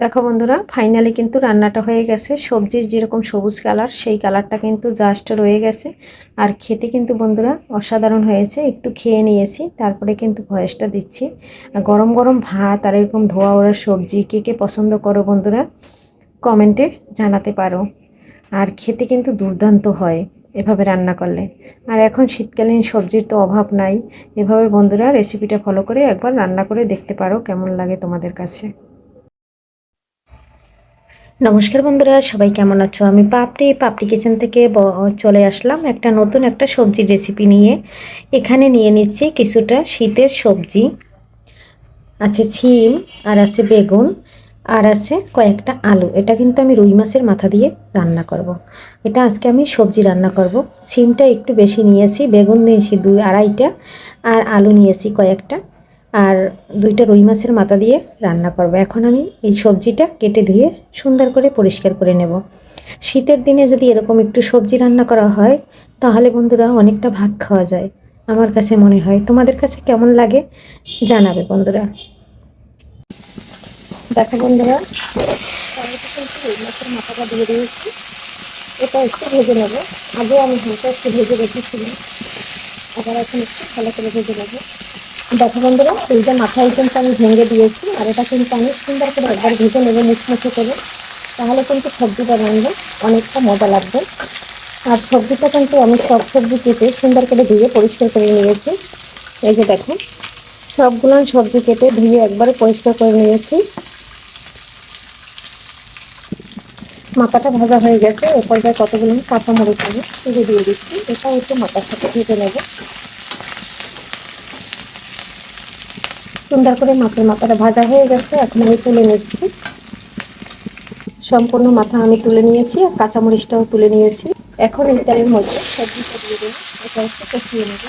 দেখো বন্ধুরা ফাইনালি কিন্তু রান্নাটা হয়ে গেছে। সবজির যেরকম সবুজ কালার, সেই কালারটা কিন্তু জাস্ট রয়ে গেছে। আর খেতে কিন্তু বন্ধুরা অসাধারণ হয়েছে। একটু খেয়ে নিয়েছি, তারপরে কিন্তু ভয়েসটা দিচ্ছি। গরম গরম ভাত আর এরকম ধোয়া ওরা সবজি, কে কে পছন্দ করো বন্ধুরা কমেন্টে জানাতে পারো। আর খেতে কিন্তু দুর্দান্ত হয় এভাবে রান্না করলে। আর এখন শীতকালীন সবজির তো অভাব নাই। এভাবে বন্ধুরা রেসিপিটা ফলো করে একবার রান্না করে দেখতে পারো কেমন লাগে তোমাদের কাছে। নমস্কার বন্ধুরা, সবাই কেমন আছো? আমি পাপড়ি পাপড়ি কিচেন থেকে চলে আসলাম একটা নতুন একটা সবজির রেসিপি নিয়ে। এখানে নিয়ে নিচ্ছি কিছুটা শীতের সবজি। আছে ছিম, আর আছে বেগুন, আর আছে কয়েকটা আলু। এটা কিন্তু আমি রুই মাছের মাথা দিয়ে রান্না করব। এটা আজকে আমি সবজি রান্না করব। ছিমটা একটু বেশি নিয়েছি, বেগুন নিয়েছি দুই আড়াইটা, আর আলু নিয়েছি কয়েকটা। আর দুইটা রুই মাছের মাথা দিয়ে রান্না করব। এখন আমি এই সবজিটা কেটে ধুয়ে সুন্দর করে পরিষ্কার করে নেব। শীতের দিনে যদি এরকম একটু সবজি রান্না করা হয়, তাহলে বন্ধুরা অনেকটা ভাত খাওয়া যায়। আমার কাছে মনে হয়। তোমাদের কাছে কেমন লাগে জানাবে বন্ধুরা। দেখো বন্ধুরা মাথাটা দিয়ে দিয়েছি। এটা একটু ভেজে নেব। আগে আমি হালকা একটু ভেজে রেখেছিলাম। আবার এখন একটু ভালো করে ভেজে নেব। দেখো বন্ধুরা দুইটা মাথায় কিন্তু আমি ভেঙে দিয়েছি, আর এটা কিন্তু আমি সুন্দর করে একবার ভেজে নেব মুচমুচে করে। তাহলে কিন্তু সবজিটা রান্না অনেকটা মজা লাগবে। আর সবজিটা কিন্তু আমি সব সবজি কেটে সুন্দর করে ধুয়ে পরিষ্কার করে নিয়েছি। এই যে দেখো, সবগুলো সবজি কেটে ধুয়ে একবারে পরিষ্কার করে নিয়েছি। মাথাটা ভাজা হয়ে গেছে এ পর্যায়ে কতগুলো কাঁচামরিচ আমি তুলে দিয়ে দিচ্ছি, এটা একটু মাথার সাথে ভেজে নেব। সুন্দর করে মাছের মাথাটা ভাজা হয়ে গেছে, এখন আমি তুলে নিচ্ছি। সম্পূর্ণ মাথা আমি তুলে নিয়েছি আর কাঁচামরিচটাও তুলে নিয়েছি। এখন এই তেলের মধ্যে সবজিটা দিয়ে দেবো, এটা একটু কষিয়ে নেব।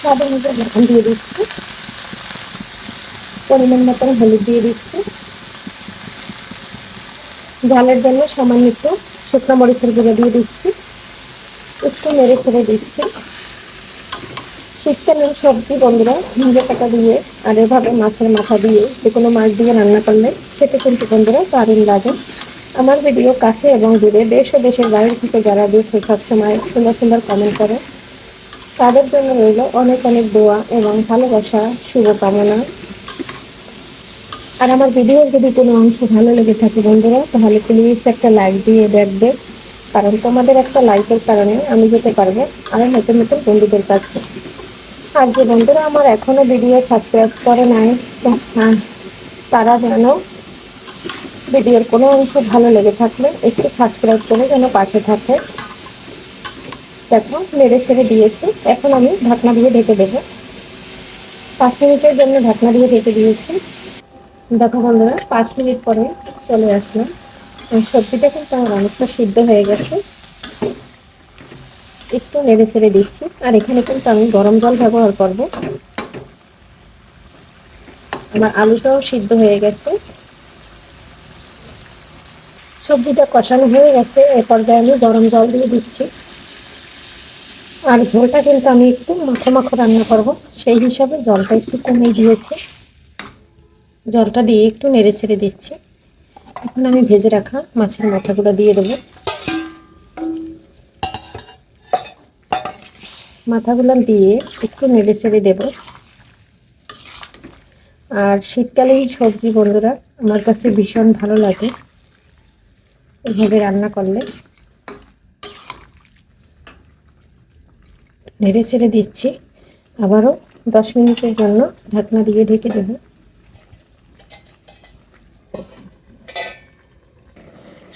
স্বাদের মধ্যে লবণ দিয়ে দিচ্ছি। পরিমাণ মতন হলুদ দিয়ে দিচ্ছি। ঝালের জন্য সামান্য একটু শুকনো মরিচের গুঁড়ো দিয়ে দিচ্ছি। একটু মেরে ছেড়ে দিচ্ছি। শীতকালীন সবজি বন্ধুরা ভিজে পাতা দিয়ে আর এভাবে মাছের মাথা দিয়ে যে কোনো মাছ দিয়ে রান্না করলে সেটা কিন্তু বন্ধুরা দারুণ লাগে। আমার ভিডিও কাছে এবং দূরে দেশ ও দেশের বাইরে থেকে যারা দেখে সবসময় সুন্দর সুন্দর কমেন্ট করে, তাদের জন্য রইল অনেক অনেক দোয়া এবং ভালোবাসা, শুভকামনা। আর আমার ভিডিওর যদি কোনো অংশ ভালো লেগে থাকে বন্ধুরা, তাহলে প্লিজ একটা লাইক দিয়ে দেখবে। কারণ তোমাদের একটা লাইকের কারণে আমি যেতে পারব আরও নতুন নতুন বন্ধুদের কাছে। আর যে বন্ধুরা আমার এখনও ভিডিও সাবস্ক্রাইব করে নাই। হ্যাঁ, তারা যেন ভিডিওর কোনো অংশ ভালো লেগে থাকলে একটু সাবস্ক্রাইব করে যেন পাশে থাকে। দেখো মেরে ছেড়ে দিয়েছি। এখন আমি ঢাকনা দিয়ে ঢেকে দেবো। পাঁচ মিনিটের জন্য ঢাকনা দিয়ে ঢেকে দিয়েছি। দেখো বন্ধুরা পাঁচ মিনিট পরে চলে আসলাম। সবজিটা কিন্তু আমার অনেকটা সিদ্ধ হয়ে গেছে। একটু নেড়ে ছেড়ে দিচ্ছি। আর এখানে কিন্তু আমি গরম জল ব্যবহার করব। আমার আলুটাও সিদ্ধ হয়ে গেছে। সবজিটা কষানো হয়ে গেছে। এ পর্যায়ে আমি গরম জল দিয়ে দিচ্ছি। আর ঝোলটা কিন্তু আমি একটু মাখো মাখো রান্না করব। সেই হিসাবে জলটা একটু কমে দিয়েছি জলটা দিয়ে একটু নেড়ে ছেড়ে দিচ্ছি। এখন আমি ভেজে রাখা মাছের মাথাগুলো দিয়ে দেবো। মাথাগুলো দিয়ে একটু নেড়ে ছেড়ে দেব। আর শীতকালীন সবজি বন্ধুরা, আমার কাছে ভীষণ ভালো লাগে এভাবে রান্না করলে। নেড়ে ছেড়ে দিচ্ছি। আবারও দশ মিনিটের জন্য ঢাকনা দিয়ে ঢেকে দেব।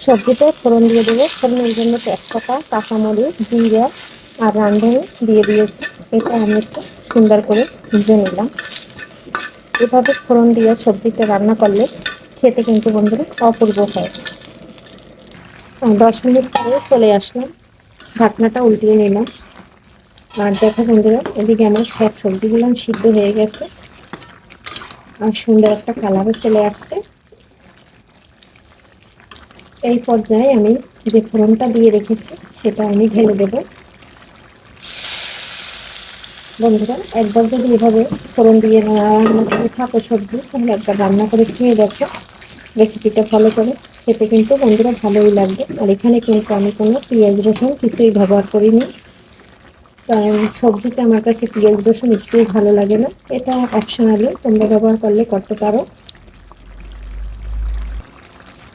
সবজিটা ফোড়ন দিয়ে দেবো। ফোড়নের জন্য তেজপাতা, কাঁচামরিচ, জিরা আর রাঁধুনি দিয়ে দিয়েছি। এটা আমি একটু সুন্দর করে ভেজে নিলাম। এভাবে ফোড়ন দিয়ে সবজিটা রান্না করলে খেতে কিন্তু বন্ধুরা অপূর্ব হয়। দশ মিনিট পরে চলে আসলাম। ঢাকনাটা উল্টিয়ে নিলাম। আর দেখো বন্ধুরা, এদিকে আমার সব সবজিগুলো সিদ্ধ হয়ে গেছে। আর সুন্দর একটা কালারও চলে আসছে। এই পর্যায়ে আমি যে ফোড়নটা দিয়ে রেখেছি, সেটা আমি ঢেলে দেবো। বন্ধুরা, একবার যদি এভাবে ফোড়ন দিয়ে রান্না করে থাকো সবজি, তাহলে একবার রান্না করে খেয়ে দেখো রেসিপিটা ফলো করে। খেতে কিন্তু বন্ধুরা ভালোই লাগবে। আর এখানে কিন্তু আমি কোনো পেঁয়াজ, রসুন কিছুই ব্যবহার করিনি। কারণ সবজিতে আমার কাছে পেঁয়াজ, রসুন একটুই ভালো লাগে না। এটা অপশনালি তোমরা ব্যবহার করলে করতে পারো।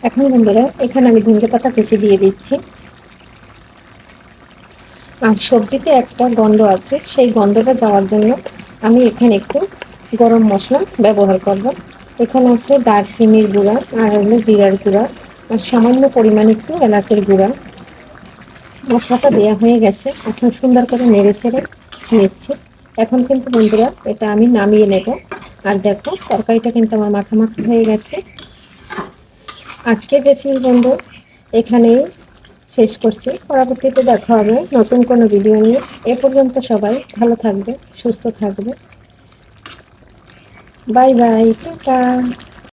এখন বন্ধুরা, এখানে আমি ধনে পাতা কুচি দিয়ে দিচ্ছি। সবজিতে একটা গন্ধ আছে, সেই গন্ধটা যাওয়ার জন্য আমি এখানে একটু গরম মশলা ব্যবহার করব। এখানে আছে দারচিনির গুঁড়া, আর হলো জিরার গুঁড়া, আর সামান্য পরিমাণ একটু এলাচের গুঁড়া। মশলাটা দেওয়া হয়ে গেছে, এখন সুন্দর করে নেড়ে ছেড়ে নিয়েছি এখন কিন্তু বন্ধুরা, এটা আমি নামিয়ে নেব। আর দেখো, তরকারিটা কিন্তু আমার মাখা মাখা হয়ে গেছে। আজকের রেসিপি বন্ধু, এখানেই। শেষ করছি। পরবর্তীতে দেখা হবে নতুন কোনো ভিডিও নিয়ে। এ পর্যন্ত সবাই ভালো থাকবে, সুস্থ থাকবে। Bye bye tata.